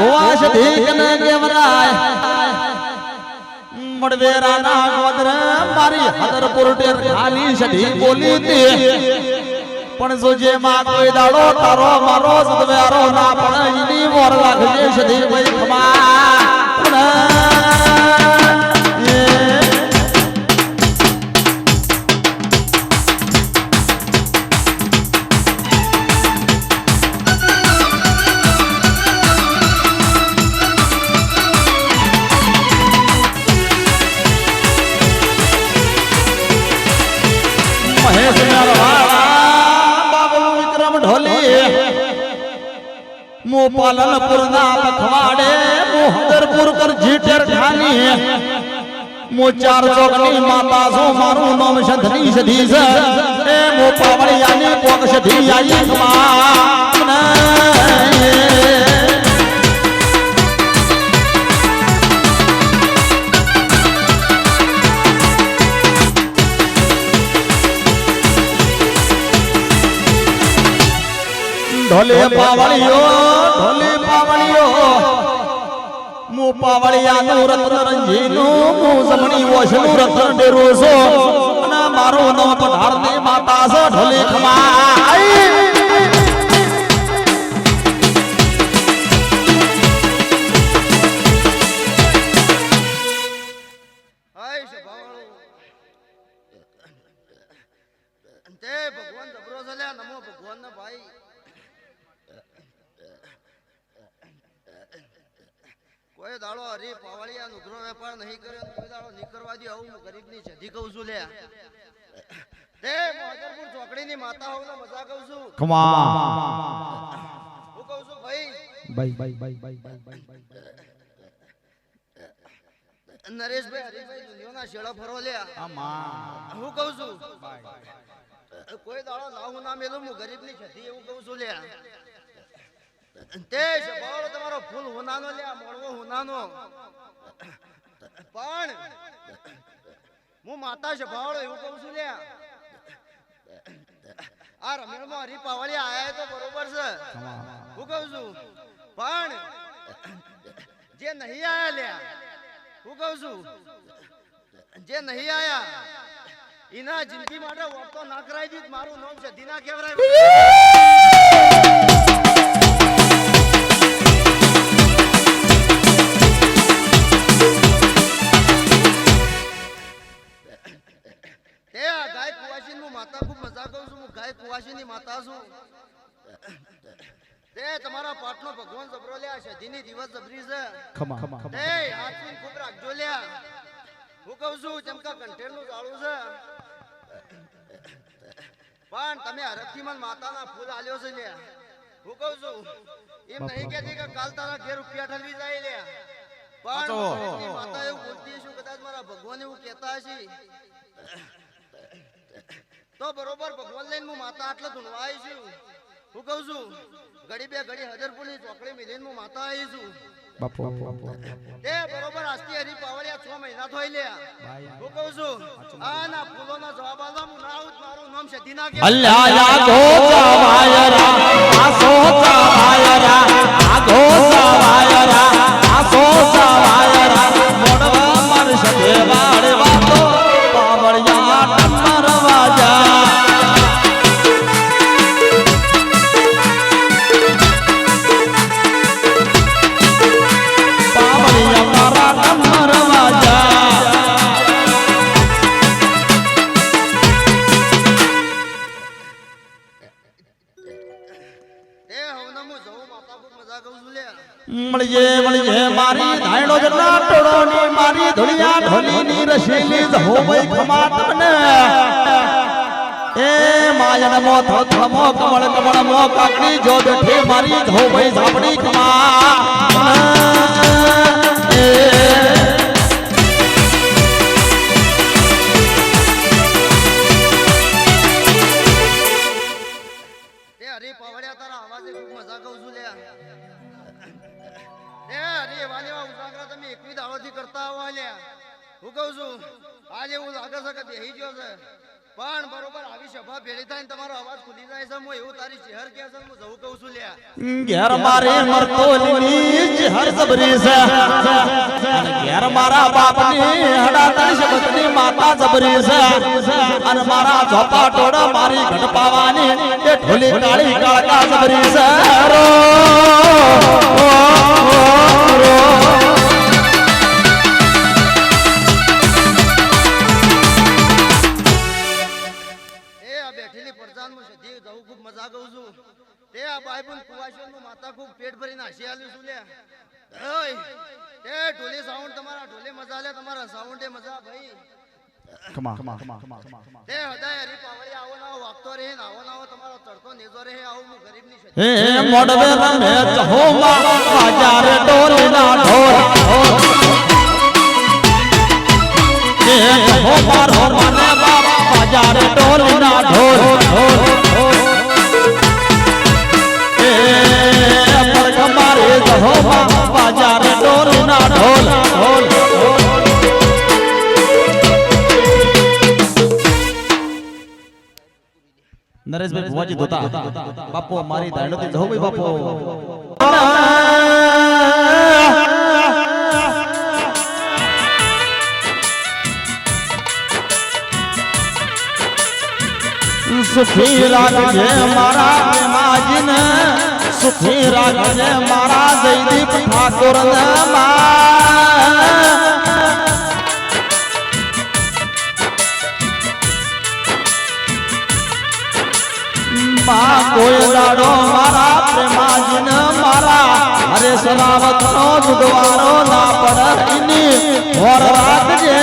ભુવાશ ધીકન કેવરાય મળવેરાના ગોદર મારી હદરપુર ટેર ખાલી સધી બોલી તે પણ જો જે માં કોઈ દાડો તારો મારો સદવ્યારો ના પણ ઈની મોર લાગજે સધી ભાઈ ખમા. મુ પાલનપુર ના પખવાડે મુ હદરપુર કર જીટેર ખાની મુ ચાર ચોકની માતા છો મારું નામ સધની સધી છે. એ મુ પાવળિયાની પોક સધી આઈ કમા ઢોલે પાવળિયો મુ પાવળિયાનું રત્ન રંજીનું મુ જમણી ઓશનું રત્ન ડેરો છો. અને મારો નામ પધારની માતા છે ઢોલે ખમાઈ કહું on. હું કહું છું ભાઈ નરેશભાઈ હરીભાઈ દુનિયાના શેડા ફરો લ્યા. હું કહું છું કોઈ દાડો ના હું ના મેલું હું ગરીબની છતી એવું કહું છું લે તે સભાવાળો તમારો ફૂલ હુનાનો લ્યા મોણવો હુનાનો. પણ હું માતા સભાવાળો એવું કહું છું લ્યા. આ રમેણમાં હરી પાવળી આયા તો બરોબર છે. હું કહું છું, પણ જે નહીં આયા લ્યા, હું કહું છું, જે નહીં આયા, એના જિંદગી માટે વોટ ના કરાવી દીધ, મારું નામ છે દીના કેવરાય કહું છું હું ગાય કુવાસી ની માતા છું. તે તમારા પાટનો ભગવાન જબરો લ્યા છે દિની દિવસ જબરી છે. ખમા ખમા એ હાથની ખૂબ રાખજો લ્યા. હું કહું છું ચમકા કંઠેરનું જાળું છે. પણ તમે હરખથી મન માતાના ફૂલ આલ્યો છે લ્યા. હું કહું છું એમ નહીં કહેતી કે કાલ તારા ઘેર રૂપિયા ઠલવી જાય લ્યા. પણ માતા એવું બોલતી છું કદાચ મારા ભગવાન એવું કહેતા હશે. તો બરોબર ભગવાન લઈને હું માતા આટલે ધૂણવા આવી છું. હું કહું છું ઘડી બે ઘડી હજરપુરની ચોકડી મિલીને હું માતા આવી છું. બાપુ તે બરોબર આજથી હરી પાવળિયા છ મહિના થોઈ લે હું કહું છું આ ના જવાબ હું ના આવું મારું નામ છે દીના કે આસો ઢોલીની રસીલી હોવઈ ખમા તમને એ માયન મો થો થમો કમળ કમળ મો કાકડી જો બેઠે મારી હોવઈ ઝાપડી ખમા એ હું કહું છું આજે એવું લાગે છે કે બેહી ગયો છે. પણ બરોબર આવી સભા ભેળી થાય ને તમારો અવાજ ખુલી જાય છે હું એવું તારી ચહેર કે છે હું જવું કહું છું લ્યા. ઘેર મારે મરતો લીજ હર જબરી છે. ઘેર મારા બાપની હડા ત્રીસ બત્રી માતા જબરી છે. અને મારા ઝોપા ટોડા મારી ઘટ પાવાની એ ઢોલી કાળી કાળકા જબરી છે. રો, રો, બેઠેલી પ્રજાનું છે. જે જવું ખૂબ મજા કહું છું. તે આ બાઈબુન કુવાશોનું માતા ખૂબ પેટ ભરીને હસી આલ્યું છું લે. ઓય તે ઢોલી સાઉન્ડ તમારા ઢોલે મજા લે તમારા સાઉન્ડે મજા ભાઈ. કમા કમા કમા કમા તે હદાય હરી પાવળી આવો ના વાગતો રહે ને આવો ના તમારો તડકો નેજો રહે આવું હું ગરીબની છે. હે મોડવે રમે ચહોમાં બાજારે ટોલીના ઢોર. હે હો મને બાબા બજાર ટોલીના ભુવાજી ધોતા બાપો. મારી દાંડોતી જહો ભાઈ બાપો. સુખી રાખજે મારા પ્રેમાજીને સુખી રાખજે મારા જયદીપ ઠાકોર ને માં. કોઈ દાડો મારા, પ્રેમાજીન મારા. હરે સલામત નો દુદવારો ના પડે એની હોર રાખજે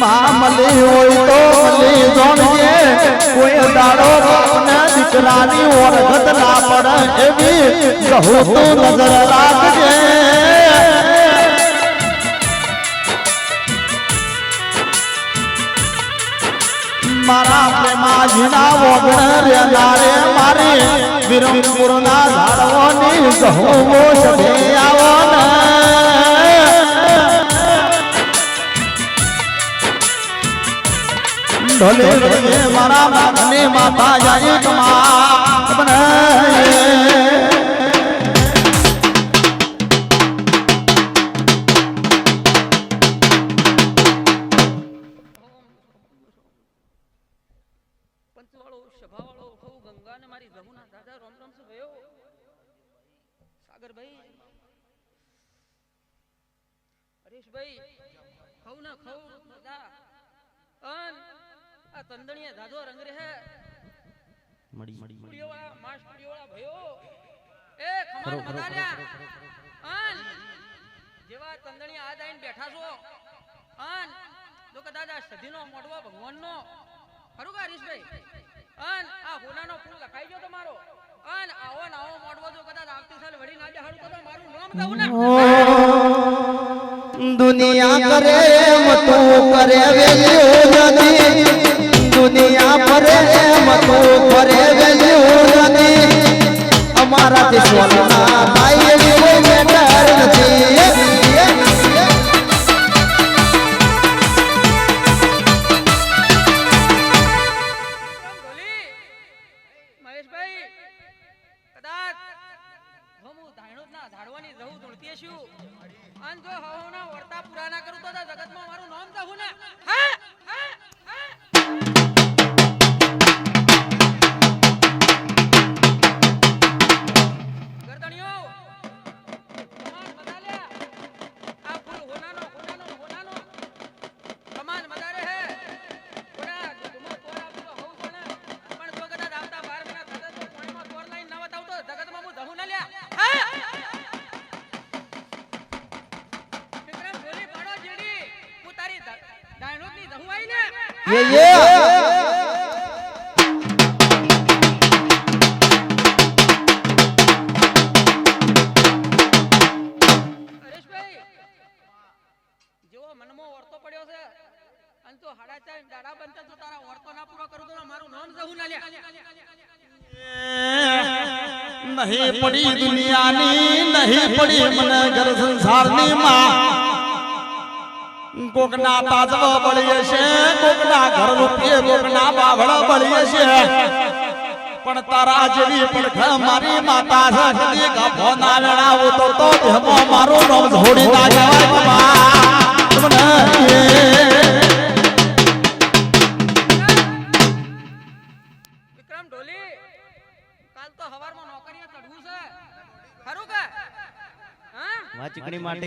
માં મળી હોય તો મળી જોણજે કોઈ દાડો બાપને દીકરાની ઓળખત ના પડે એવી કહું નજર રાખજે. મારા પ્રેમાજીના વગણ રેનારે મારી. વિરમપુરના ઝાડવાની કહો સભે આવો ઢોલે મારા બાપની માતા જાય કમા સાગરભાઈ હરીશભાઈ ખવ ના ખવ અન આ તંદણીયા દાદો રંગ રહે. મડી મડી સ્ટુડિયો વાળા મા સ્ટુડિયો વાળા ભયો એ ખમાન બતાલ્યા અન જેવા તંદણીયા આ દાઈને બેઠા છો. અન તો કે દાદા સધીનો મોડવો ભગવાનનો. ખરું કે હરીશભાઈ? અન આ હોનાનો ફૂલ લખાઈ ગયો તમારો. અન આવો ને આવો મોડવો જો કદાચ આવતી સાલ વળી ના હારું તો મારું નામ દઉં ને દુનિયા કરે મતો કરે વેલ્યુ નથી. દુનિયા કરે મતો કરે વેલ્યુ નથી. કોઈ નથી છું. અને જો હવના વર્તા પૂરા ના કરું તો જગતમાં મારું નામ ને હા હા? જવું yeah. yeah. નહીં પડી દુનિયાની નહીં પડી મને ઘર સંસારની માં કોકના તાજવા બળીએ છે કોકના ઘર રૂપિયે કોકના બાવળા બળીએ છે. પણ તારા જેવી પડખે મારી માતા છે કદી ગભો ના વેળાવું તો તો ધમો મારું નામ જોડી ના જવાય બાબા તમને વિક્રમ ઢોલી કાલ તો હવારમાં નોકરીએ ચડવું છે. ખરું કે? હા? વાચકણી માટે.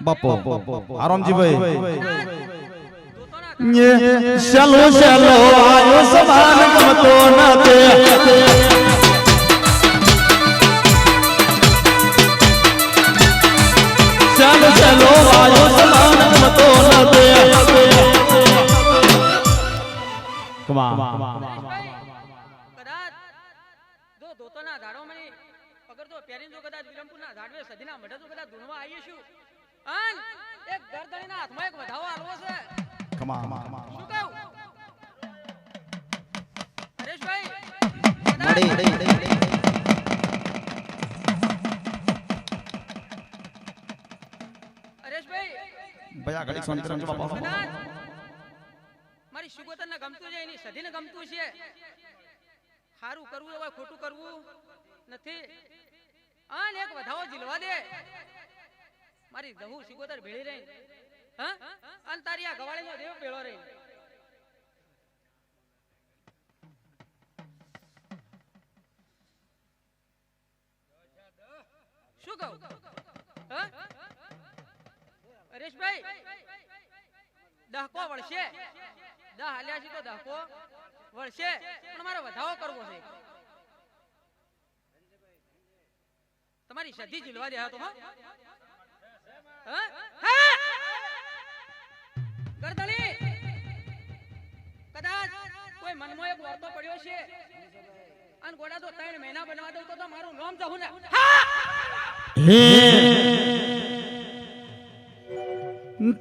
બાપો આરામજીભાઈ. શલો શલો આયો સમાન ગમતો નથી શલો આયો સમાન ગમતો નથી કમા. કદાચ જો દોતોના ઝાડોમાંની પગર તો પહેરીને જો કદાચ વિરમપુરના ઝાડવે સદીના મઢે જો કદાચ ધૂણવા આવીએ છું અન એક ગરદણીના હાથમાં એક વધાવો આલવો છે. કમા. શું કહું હરેશભાઈ મળી હરેશભાઈ ભયા ઘડી રાખજો બાપા સધીને ગમતું છે. સારું કરવું હોય, ખોટું કરવું નથી. અન એક વધાવો જીલવા દે. મારી દહુ સિગોતર ભેળી રહી. હા? અન તારી આ ગવાળીનો દેવ ભેળો રહી. શું કહું? હરેશભાઈ, દહકો વળશે. દહ હાલ્યા છે તો દહકો. વળશે. પણ મારે વધારો કરવો છે. તમારી સધી જીલવા દે તો? ગરદણી કદાચ કોઈ મનમાં એક વર્તો પડ્યો છે અને ગોડા તો ત્રણ મહિના બનવા દઉં તો મારું નામ જહું ને.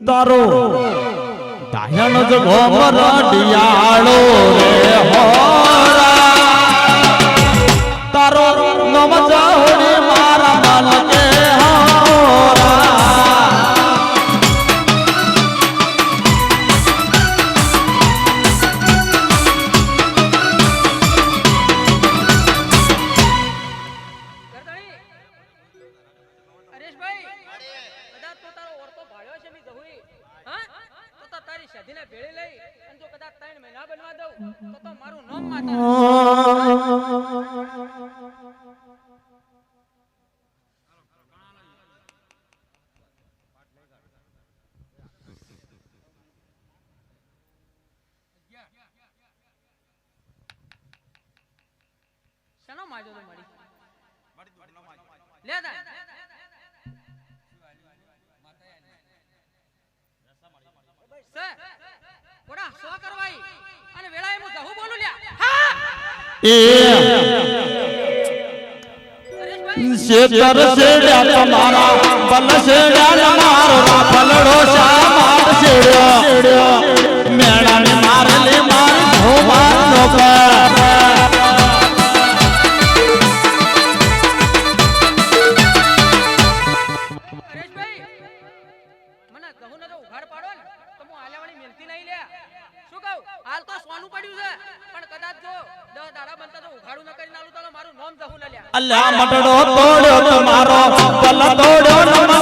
તારો દાયણ જ ગોમર ડિયાળો રે હોરા માજો તો મળી. લે તા કોડા સો કરવાઈ. અને વેળાએ હું જહુ બોલું લ્યા. હા! એ શેતર શેડ્યા તમારા બલ શેડ્યા મારો ફલડો શા માર શેડ્યો? ન મટડો તોડ્યો તમારો પલ તોડ્યો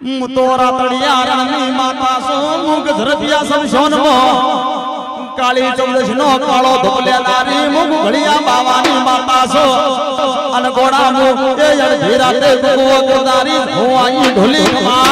હું તો રાતડિયા રાની માતા છું મુગ ધરતિયા સમશોન મો કાળી ચૌદશ નો કાળો ધોલે નારી મુગ ઘડિયા બાવાની માતા સો. અન ગોડા મુ એ અડધી રાતે ગુવો ગોદારી હું આઈ ઢોલી કમા